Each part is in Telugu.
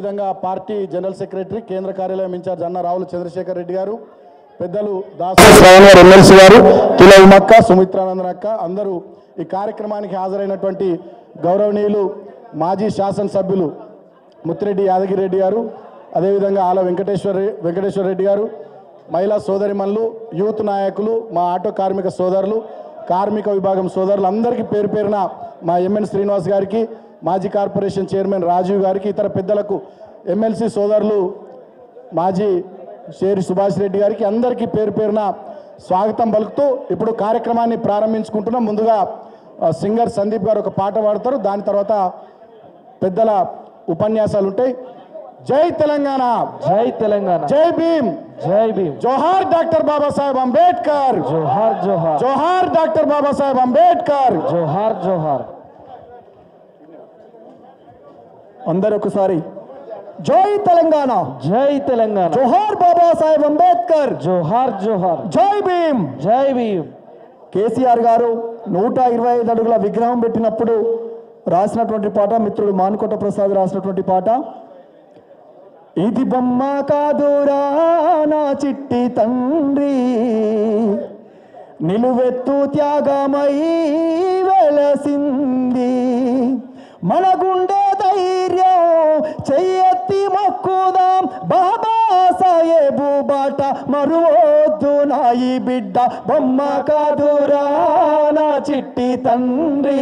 విధంగా పార్టీ జనరల్ సెక్రటరీ కేంద్ర కార్యాలయం ఇన్ఛార్జ్ అన్న రావుల చంద్రశేఖర్ రెడ్డి గారు పెద్దలు దాసరావు గారు ఎమ్మెల్సీ గారు తుల సుమిత్రానందన్ అక్క అందరూ ఈ కార్యక్రమానికి హాజరైనటువంటి గౌరవనీయులు మాజీ శాసనసభ్యులు ముత్తిరెడ్డి యాదగిరి రెడ్డి గారు అదేవిధంగా ఆల వెంకటేశ్వర వెంకటేశ్వర రెడ్డి గారు మహిళా సోదరిమణులు యూత్ నాయకులు మా ఆటో కార్మిక సోదరులు కార్మిక విభాగం సోదరులు అందరికీ పేరు పేరున మా ఎంఎన్ శ్రీనివాస్ గారికి మాజీ కార్పొరేషన్ చైర్మన్ రాజీవ్ గారికి ఇతర పెద్దలకు ఎమ్మెల్సీ సోదరులు మాజీ షేరి సుభాష్ రెడ్డి గారికి అందరికీ పేరు పేరున స్వాగతం పలుకుతూ ఇప్పుడు కార్యక్రమాన్ని ప్రారంభించుకుంటున్నాం. ముందుగా సింగర్ సందీప్ గారు ఒక పాట పాడతారు. దాని తర్వాత పెద్దల ఉపన్యాసాలు ఉంటాయి. జై తెలంగాణ! జై తెలంగాణ! జై భీమ్! జై భీమ్! జోహార్ డాక్టర్ బాబాసాహెబ్ అంబేద్కర్! జోహార్ జోహార్! జోహార్ డాక్టర్ బాబాసాహెబ్ అంబేద్కర్! జోహార్ జోహార్! అందరు ఒకసారి జై తెలంగాణ. జై తెలంగాణ. జోహార్ బాబాసాహెబ్ అంబేద్కర్. జోహార్ జోహార్. జై భీమ్. జై భీమ్. కేసీఆర్ గారు నూట ఇరవై ఐదు అడుగుల విగ్రహం పెట్టినప్పుడు రాసినటువంటి పాట మిత్రుడు మానుకోట ప్రసాద్ రాసినటువంటి పాట ఇది బొమ్మ కాదురా నా చిట్టి తండ్రి నిలువెత్తు త్యాగమై బాట మరువద్దు నాయి బిడ్డ. బొమ్మ కాదురా నా చిట్టి తండ్రి.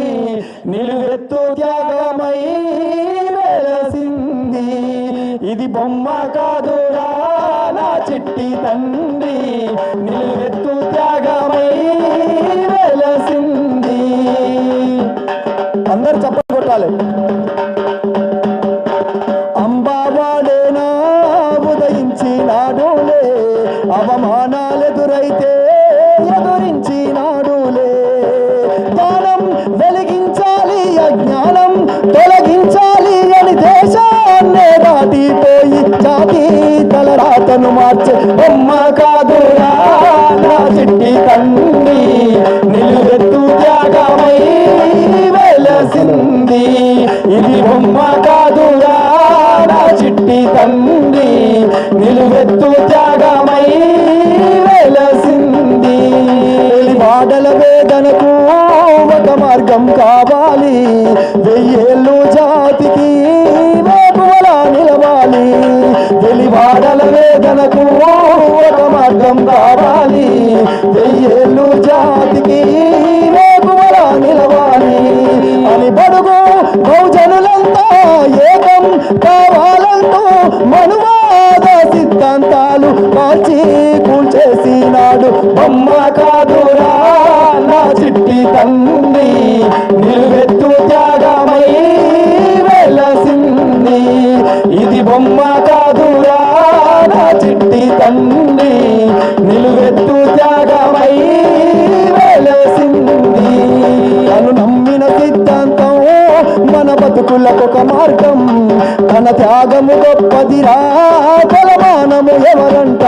నిలువెత్తు త్యాగమై వెలసింది ఇది బొమ్మ కాదురా నా చిట్టి తండ్రి. నిలువెత్తు త్యాగమై వెలసింది అందరు చప్పట్లు కొట్టాలి. అవమానాలెదురైతే ఎదురించినాడులే జ్ఞానం వెలిగించాలి అజ్ఞానం తొలగించాలి అని దేశాన్నే దాటిపోయి జాతి తలరాతను మార్చే బొమ్మ కాదురా నా చిట్టి తండ్రి నిలువెత్తు త్యాగమై వెలసింది. ఇది బొమ్మ కాదురా నా చిట్టి తండ్రి నిలువెత్తు త్యాగమై వెయ్యేళ్ళు జాతికి వేపువలా నిలవాలి. వెలివాడల వేదనకు ఒక మార్గం కావాలి. వెయ్యేళ్ళు జాతి ఎత్తు త్యాగమై వెలసింది. తను నమ్మిన సిద్ధాంతం మన బతుకులకు ఒక మార్గం. తన త్యాగము గొప్పదిరా బలమానము ఎవరంట?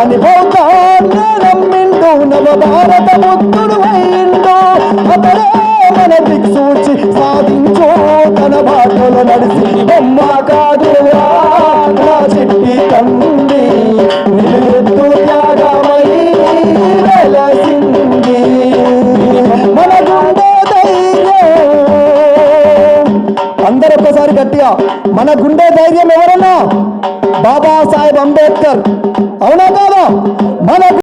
అని బౌద్ధాన్ని నమ్మిండు నవ భారత బుద్ధుడు అయిండు. అతడే మన దిక్సూచి సాధించు తన బాటలో నడిచి బొమ్మ కాదు నా చిట్టి ఒక్కసారి గట్టిగా. మన గుండె ధైర్యం ఎవరన్నా? బాబాసాహెబ్ అంబేద్కర్. అవునా కాదా? మన